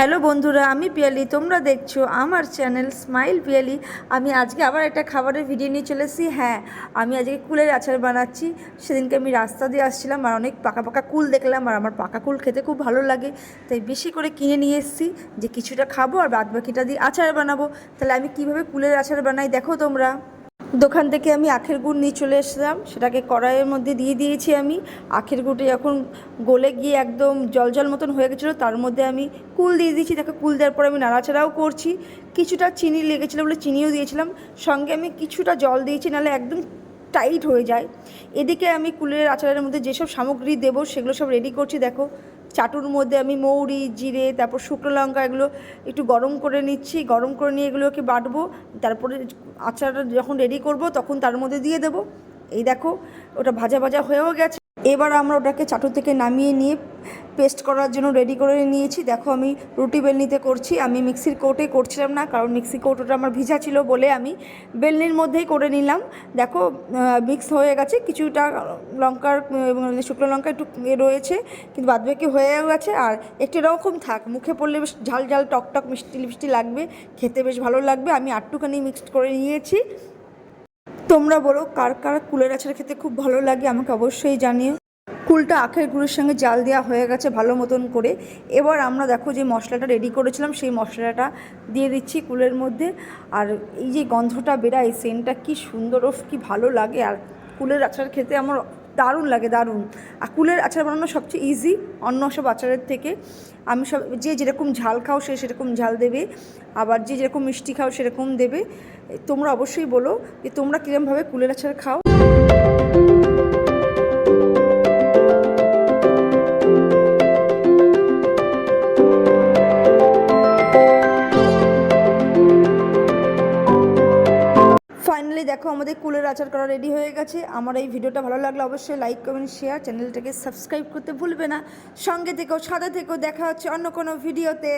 Hello বন্ধুরা, আমি পিয়ালি। তোমরা দেখছ আমার চ্যানেল স্মাইল পিয়ালি। আমি আজকে আবার একটা খাবারের ভিডিও নিয়ে চলে এসেছি। হ্যাঁ আমি আজকে কুলের আচার বানাচ্ছি। সেদিনকে আমি রাস্তা দিয়ে আসছিলাম আর অনেক পাকা পাকা কুল দেখলাম আর আমার পাকা কুল খেতে খুব ভালো লাগে। তাই বেশি করে কিনে নিয়ে এসেছি যে কিছুটা খাব আর বাদ বাকিটা দিয়ে আচার বানাবো। তাহলে আমি কীভাবে কুলের আচার বানাই দেখো তোমরা। দোকান থেকে আমি আখের গুড় নিয়ে চলে এসেছিলাম। সেটাকে কড়াইয়ের মধ্যে দিয়ে দিয়েছি আমি। আখের গুড়ে যখন গলে গিয়ে একদম জল জল মতন হয়ে গেছিল, তার মধ্যে আমি কুল দিয়ে দিয়েছি। তাকে কুল দেওয়ার পর আমি নাড়াচাড়াও করছি। কিছুটা চিনি লেগেছিলো বলে চিনিও দিয়েছিলাম। সঙ্গে আমি কিছুটা জল দিয়েছি, নাহলে একদম টাইট হয়ে যায়। এদিকে আমি কুলের আচারের মধ্যে যেসব সামগ্রী দেবো, সেগুলো সব রেডি করছি। দেখো চাটুর মধ্যে আমি মৌরি, জিরে, তারপর শুকনো লঙ্কা এগুলো একটু গরম করে নিচ্ছি। গরম করে নিয়ে এগুলোকে বাটবো। তারপরে আচারটা যখন রেডি করব তখন তার মধ্যে দিয়ে দেবো। এই দেখো, ওটা ভাজা ভাজা হয়েও গেছে। এবার আমরা ওটাকে চাটু থেকে নামিয়ে নিয়ে পেস্ট করার জন্য রেডি করে নিয়েছি। দেখো আমি রুটি বেলনিতে করছি। আমি মিক্সির কোটে করছিলাম না, কারণ মিক্সি কোটোটা আমার ভিজা ছিল বলে আমি বেলনির মধ্যেই করে নিলাম। দেখো মিক্স হয়ে গেছে। কিছুটা লঙ্কার এবং শুকনো লঙ্কা একটু রয়েছে, কিন্তু বাদ বাদবাকি হয়েও গেছে। আর একটু এরকম থাক, মুখে পড়লে বেশ ঝাল ঝাল, টক টক, মিষ্টি মিষ্টি লাগবে, খেতে বেশ ভালো লাগবে। আমি আটটুখানি মিক্সড করে নিয়েছি। তোমরা বলো, কার কার কুলের আচার খেতে খুব ভালো লাগে আমাকে অবশ্যই জানিও। কুলটা আখের গুঁড়োর সঙ্গে জাল দেওয়া হয়ে গেছে ভালো মতন করে। এবার আমরা দেখো যে মশলাটা রেডি করেছিলাম, সেই মশলাটা দিয়ে দিচ্ছি কুলের মধ্যে। আর এই যে গন্ধটা বেরায় সেন্টটা কি সুন্দর ও কি ভালো লাগে। আর কুলের আচার খেতে আমার দারুণ লাগে, দারুণ। আর কুলের আচার বানানো সবচেয়ে ইজি অন্য সব আচারের থেকে। আমি সব, যে যেরকম ঝাল খাও সে সেরকম ঝাল দেবে। আবার যে যেরকম মিষ্টি খাও সেরকম দেবে। তোমরা অবশ্যই বলো যে তোমরা কীরকমভাবে কুলের আচার খাও। ফাইনালি দেখো আমাদের কুলের আচার করা রেডি হয়ে গেছে। আমার এই ভিডিওটা ভালো লাগলে অবশ্যই লাইক কমেন্ট শেয়ার চ্যানেলটাকে সাবস্ক্রাইব করতে ভুলবে না। সঙ্গে থেকেও সাদা থেকেও দেখা হচ্ছে অন্য কোনো ভিডিওতে